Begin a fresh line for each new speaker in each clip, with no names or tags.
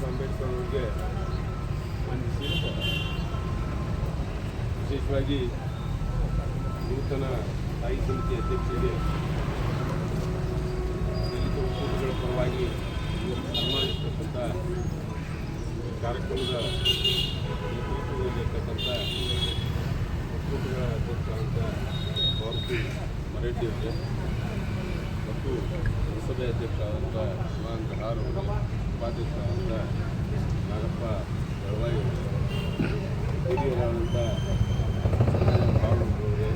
ಸಾಹೇಬ್ ಅಂಬೇಡ್ಕರ್ ಅವರಿಗೆ ವಂದಿಸಿ ವಿಶೇಷವಾಗಿ ನೂತನ ಸ್ಥಾಯಿ ಸಮಿತಿ ಅಧ್ಯಕ್ಷರಿಗೆ ದಲಿತ ಒಕ್ಕೂಟಗಳ ಪರವಾಗಿ ಸನ್ಮಾನಿಸ್ತಕ್ಕಂಥ ಕಾರ್ಯಕ್ರಮದ ನೇತೃತ್ವದಲ್ಲಿರ್ತಕ್ಕಂಥ ಒಕ್ಕೂಟಗಳ ಅಧ್ಯಕ್ಷರಾದಂಥ ಮಾರುತಿ ಮರೆಡ್ಡಿ ಅವರೇ ಮತ್ತು ಸಂಸದೆ ಅಧ್ಯಕ್ಷರಾದಂಥ ಶಿವಾನಂದ ಗಹಾರ್ ಅವರು ಉಪಾಧ್ಯಕ್ಷರಾದಂಥ ನಾಗಪ್ಪ ದಳವಾಯಿ ಅವರು ಹಿರಿಯರಾದಂಥ ಬಾಬು ಅವರೇ,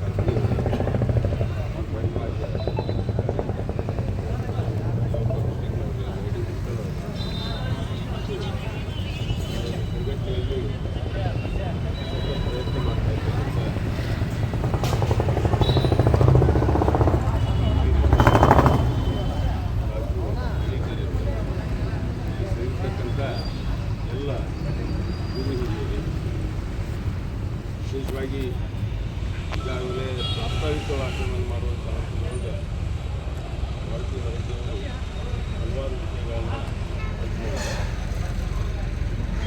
ಕತ್ತಿ ಅವರೇ, ಮತ್ತು ವೈಮಾನಿಕ ಸಂಘಟನೆಯಲ್ಲಿ ಪ್ರಯತ್ನ ಮಾಡ್ತಾ ಇರ್ತಕ್ಕಂಥ ಸೇರಿರ್ತಕ್ಕಂಥ ಎಲ್ಲ ಗುರು ಹಿರಿಯರು ವಿಶೇಷವಾಗಿ ಈಗಾಗಲೇ ಪ್ರಾಸ್ತಾವಿಕವಾಗಿ ಭಾಷಣವನ್ನು ಮಾಡುವಂತಹ ಭಾರತೀಯ ಹಲವಾರು ವಿಷಯಗಳನ್ನು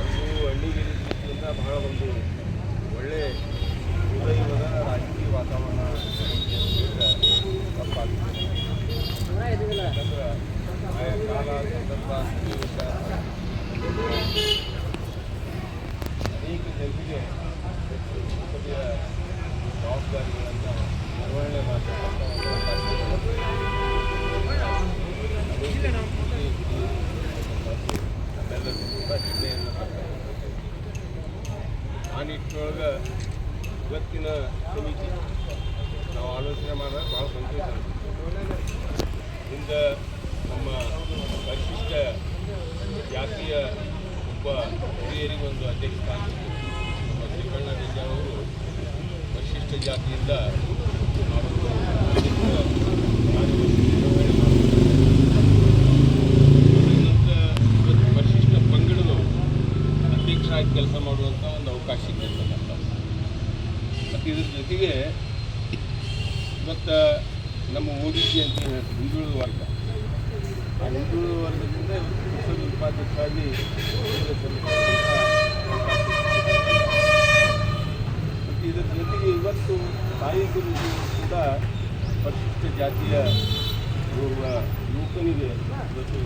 ಒಂದು ಹಳ್ಳಿಗಿರಿ ದೃಷ್ಟಿಯಿಂದ ಬಹಳ ಒಂದು ಒಳ್ಳೆ ಹೃದಯದ ರಾಜಕೀಯ ವಾತಾವರಣ ತಪ್ಪಾಗ್ತದೆ ಯಾಕಂದ್ರೆ ಕಾಲ ಸಂದರ್ಭ ಸನ್ನಿವೇಶ ಅನೇಕ ಜನರಿಗೆ ಸಂಸದೀಯ ಜವಾಬ್ದಾರಿಗಳನ್ನು ನಿರ್ವಹಣೆ ಮಾಡತಕ್ಕಂಥ ಒಂದು ಅವಕಾಶ ನಮ್ಮೆಲ್ಲರಿಗೂ ಕೂಡ ಹೆಮ್ಮೆಯನ್ನು ತರ್ತಕ್ಕಂಥದ್ದು. ಆ ಇವತ್ತಿನ ಸಮಿತಿ ನಾವು ಆಲೋಚನೆ ಮಾಡಿದಾಗ ಭಾಳ ಸಂತೋಷ ಮುಂದೆ ನಮ್ಮ ಪರಿಶಿಷ್ಟ ಜಾತಿಯ ಒಬ್ಬ ಹಿರಿಯರಿಗೆ ಒಂದು ಅಧ್ಯಕ್ಷ ಸ್ಥಾನ. ನಮ್ಮ ಶ್ರೀಕಣ್ಣ ಅವರು ಪರಿಶಿಷ್ಟ ಜಾತಿಯಿಂದ ಆ ಒಂದು ಅಧ್ಯಕ್ಷ ಕಾರ್ಯವನ್ನು ನಿರ್ವಹಣೆ ಮಾಡ್ತಾರೆ. ಇವತ್ತು ಪರಿಶಿಷ್ಟ ಪಂಗಡದವರು ಅಧ್ಯಕ್ಷರಾಗಿ ಕೆಲಸ ಮಾಡುವಂಥ ಒಂದು ಅವಕಾಶ ಸಿಗ್ತಕ್ಕಂಥ ಮತ್ತು ಇದ್ರ ಜೊತೆಗೆ ಇವತ್ತು ನಮ್ಮ ಬಿ ಅಂತ ಏನು ಹೇಳ್ತೀವಿ ಹಿಂದುಳಿದ ವರ್ಗ. ಆ ಹಿಂದುಳಿದ ವರ್ಗದಿಂದ ಇವತ್ತು ಸಲ್ಲಿಸುವಂಥ ಮತ್ತು ಇದ್ರ ಜೊತೆಗೆ ಇವತ್ತು ತಾಯಿ ಗುರು ಕೂಡ ಪರಿಶಿಷ್ಟ ಜಾತಿಯ ಓರ್ವ ಯುವಕನಿಗೆ ಇವತ್ತು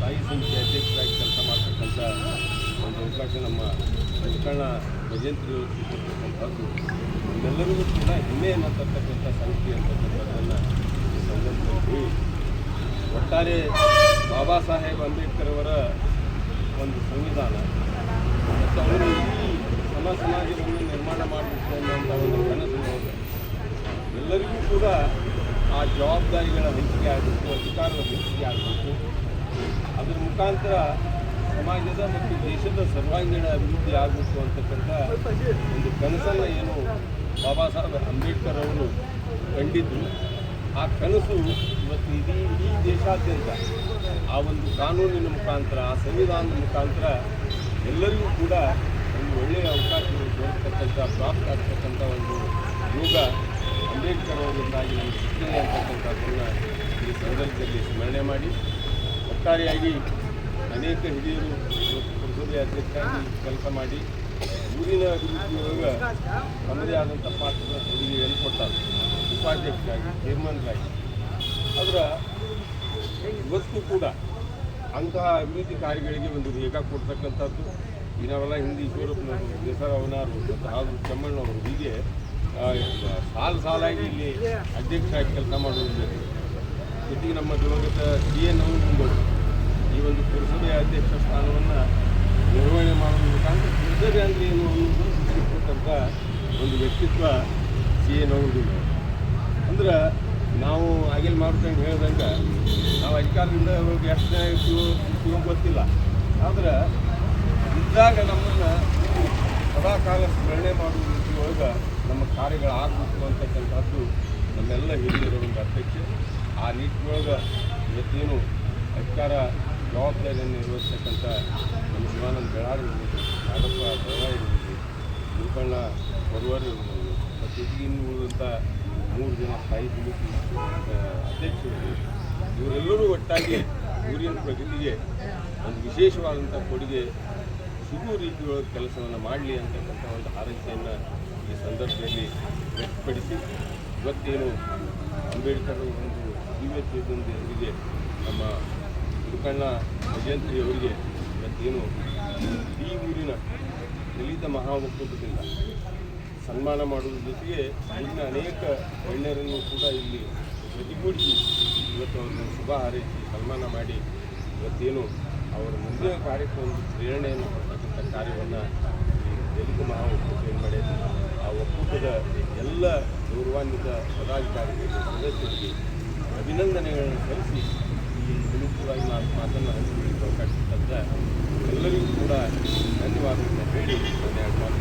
ತಾಯಿ ಸಮಿತಿ ಅಧ್ಯಕ್ಷರಾಗಿ ಕೆಲಸ ಮಾಡ್ತಕ್ಕಂಥ ಒಂದು ಅವಕಾಶ ನಮ್ಮ ವೆಂಕಣ್ಣ ಭಜಂತ್ರಿ ಇರ್ತಕ್ಕಂಥದ್ದು ನಮ್ಮೆಲ್ಲರಿಗೂ ಕೂಡ ಹೆಮ್ಮೆಯನ್ನು ತರ್ತಕ್ಕಂಥ ಸಂಗತಿ ಅಂತಕ್ಕಂಥದ್ದನ್ನು ಸಂದರ್ಭದಲ್ಲಿ ಒಟ್ಟಾರೆ ಬಾಬಾ ಸಾಹೇಬ್ ಅಂಬೇಡ್ಕರ್ ಅವರ ಒಂದು ಸಂವಿಧಾನ ಮತ್ತು ಅವರು ಈ ಸಮ ಸಮಾಜವನ್ನು ನಿರ್ಮಾಣ ಮಾಡಬೇಕು ಅನ್ನೋಂಥ ಒಂದು ಕನಸಿನೊಳಗೆ ಎಲ್ಲರಿಗೂ ಕೂಡ ಆ ಜವಾಬ್ದಾರಿಗಳ ಹಂಚಿಕೆ ಆಗಬೇಕು, ಅಧಿಕಾರದ ಹಂಚಿಕೆ ಆಗಬೇಕು. ಅದರ ಮುಖಾಂತರ ಸಮಾಜದ ಮತ್ತು ದೇಶದ ಸರ್ವಾಂಗೀಣ ಅಭಿವೃದ್ಧಿ ಆಗಬೇಕು ಅಂತಕ್ಕಂಥ ಒಂದು ಕನಸನ್ನು ಏನು ಬಾಬಾ ಸಾಹೇಬ್ ಅಂಬೇಡ್ಕರ್ ಅವರು ಕಂಡಿದ್ದರು ಆ ಕನಸು ಇವತ್ತು ಇಡೀ ಇಡೀ ದೇಶಾದ್ಯಂತ ಆ ಒಂದು ಕಾನೂನಿನ ಮುಖಾಂತರ, ಆ ಸಂವಿಧಾನದ ಮುಖಾಂತರ ಎಲ್ಲರಿಗೂ ಕೂಡ ಒಂದು ಒಳ್ಳೆಯ ಅವಕಾಶಗಳು ದೊರಕತಕ್ಕಂಥ, ಪ್ರಾಪ್ತ ಆಗ್ತಕ್ಕಂಥ ಒಂದು ಯೋಗ ಅಂಬೇಡ್ಕರ್ ಅವರಿಂದಾಗಿ ನಮಗೆ ಸಿಕ್ಕಿದೆ ಅಂತಕ್ಕಂಥದ್ದನ್ನು ಈ ಸಂದರ್ಭದಲ್ಲಿ ಸ್ಮರಣೆ ಮಾಡಿ. ಒಟ್ಟಾರೆಯಾಗಿ ಅನೇಕ ಹಿರಿಯರು ಪುರಸಭೆ ಅಧ್ಯಕ್ಷರಾಗಿ ಕೆಲಸ ಮಾಡಿ ಊರಿನ ಅಭಿವೃದ್ಧಿಯೊಳಗೆ ತಮ್ಮದೇ ಆದಂಥ ಪಾತ್ರದ ಕೊಡುಗೆಯನ್ನು ಕೊಟ್ಟಾರೆ ಉಪಾಧ್ಯಕ್ಷರಾಗಿ, ಚೇರ್ಮನ್ರಾಗಿ. ಅದರ ಇವತ್ತು ಕೂಡ ಅಂತಹ ಅಭಿವೃದ್ಧಿ ಕಾರ್ಯಗಳಿಗೆ ಒಂದು ವೇಗ ಕೊಡ್ತಕ್ಕಂಥದ್ದು. ಈ ನಾವೆಲ್ಲ ಹಿಂದೆ ಈಶ್ವರಪ್ಪನವರು ದೇಸರ ಅವನಾರು ಮತ್ತು ಹಾಗೂ ಚಮ್ಮಣ್ಣವರು ಹೀಗೆ ಸಾಲು ಸಾಲಾಗಿ ಇಲ್ಲಿ ಅಧ್ಯಕ್ಷರಾಗಿ ಕೆಲಸ ಮಾಡುವುದು ಜೊತೆಗೆ ನಮ್ಮ ದಿವಂಗತ ಸಿ ಎನ್ ಅವರು ಒಂದು ಪುರಸಭೆಯ ಅಧ್ಯಕ್ಷ ಸ್ಥಾನವನ್ನು ನಿರ್ವಹಣೆ ಮಾಡುವ ಮುಖಾಂತರ ಪುರಸಭೆ ಅಂದರೆ ಏನು ಅನ್ನೋದು ಒಂದು ವ್ಯಕ್ತಿತ್ವ ಸಿ ಎ ನೋಡುವುದಿಲ್ಲ ಅಂದ್ರೆ ನಾವು ಆಗಿಲ್ ಮಾಡ್ಕೊಂಡು ಹೇಳ್ದಂಗೆ ನಾವು ಅಧಿಕಾರದಿಂದ ಎಷ್ಟು ಇರ್ತೀವೋ ಗೊತ್ತಿಲ್ಲ. ಆದ್ರೆ ಇದ್ದಾಗ ನಮ್ಮನ್ನು ಸದಾಕಾಲ ಸ್ಮರಣೆ ಮಾಡುವ ರೀತಿಯೊಳಗೆ ನಮ್ಮ ಕಾರ್ಯಗಳಾಗಬೇಕು ಅಂತಕ್ಕಂಥದ್ದು ನಮ್ಮೆಲ್ಲ ಹಿರಿಯರ ಒಂದು ಅಪೇಕ್ಷೆ. ಆ ನಿಟ್ಟಿನೊಳಗೆ ಇವತ್ತೇನು ಅಧಿಕಾರ ಜವಾಬ್ದಾರಿಯನ್ನು ನಿರ್ವಹಿಸ್ತಕ್ಕಂಥ ನಮ್ಮ ಶಿವಾನಂದ ಬೆಳಾರ್ ಇರ್ಬೋದು ನಾಗಪ್ಪ ಬೆಳಗಾವಿ ಇರ್ಬೋದು ಗುರುಕಣ್ಣ ಬರುವರು ಇರ್ಬೋದು, ಮತ್ತು ಇನ್ನು ಉಳಿದಂಥ ಮೂರು ಜನ ಸ್ಥಾಯಿ ಸಮಿತಿ ಅಧ್ಯಕ್ಷರು ಇವರೆಲ್ಲರೂ ಒಟ್ಟಾಗಿ ಊರಿನ ಪ್ರಗತಿಗೆ ಒಂದು ವಿಶೇಷವಾದಂಥ ಕೊಡುಗೆ ಸಿಗುವ ರೀತಿಯೊಳಗೆ ಕೆಲಸವನ್ನು ಮಾಡಲಿ ಅಂತಕ್ಕಂಥ ಒಂದು ಹಾರೈಕೆಯನ್ನು ಈ ಸಂದರ್ಭದಲ್ಲಿ ವ್ಯಕ್ತಪಡಿಸಿ, ಇವತ್ತೇನು ಅಂಬೇಡ್ಕರ್ ಒಂದು ದಿವ್ಯತ್ವದಿಂದ ಅವರಿಗೆ ನಮ್ಮ ಮುಖಣ್ಣ ಭಜಂತ್ರಿ ಅವರಿಗೆ ಇವತ್ತೇನು ಈ ಊರಿನ ದಲಿತ ಮಹಾ ಒಕ್ಕೂಟದಿಂದ ಸನ್ಮಾನ ಮಾಡುವುದರ ಜೊತೆಗೆ ಇನ್ನು ಅನೇಕ ಗಣ್ಯರನ್ನು ಕೂಡ ಇಲ್ಲಿ ಜೊತೆಗೂಡಿಸಿ ಇವತ್ತು ಅವರನ್ನು ಶುಭ ಹಾರೈಸಿ ಸನ್ಮಾನ ಮಾಡಿ ಇವತ್ತೇನು ಅವರ ಮುಂದಿನ ಕಾರ್ಯಕ್ಕೆ ಒಂದು ಪ್ರೇರಣೆಯನ್ನು ಕೊಡ್ತಕ್ಕಂಥ ಕಾರ್ಯವನ್ನು ದಲಿತ ಮಹಾ ಏನು ಮಾಡಿದೆ? ಆ ಒಕ್ಕೂಟದ ಎಲ್ಲ ಗೌರವಾನ್ವಿತ ಪದಾಧಿಕಾರಿಗಳಿಗೆ, ಸದಸ್ಯರಿಗೆ ನಾನು ಮಾತನ್ನು ಹಂಚಿಕೊಳ್ಳಿಕ್ಕೆ ಅವಕಾಶ ಸಿಕ್ಕಂತ ಎಲ್ಲರಿಗೂ ಕೂಡ ಧನ್ಯವಾದಗಳನ್ನು ಹೇಳಿ ನಾನು ಎರಡು ಮಾತುಗಳನ್ನು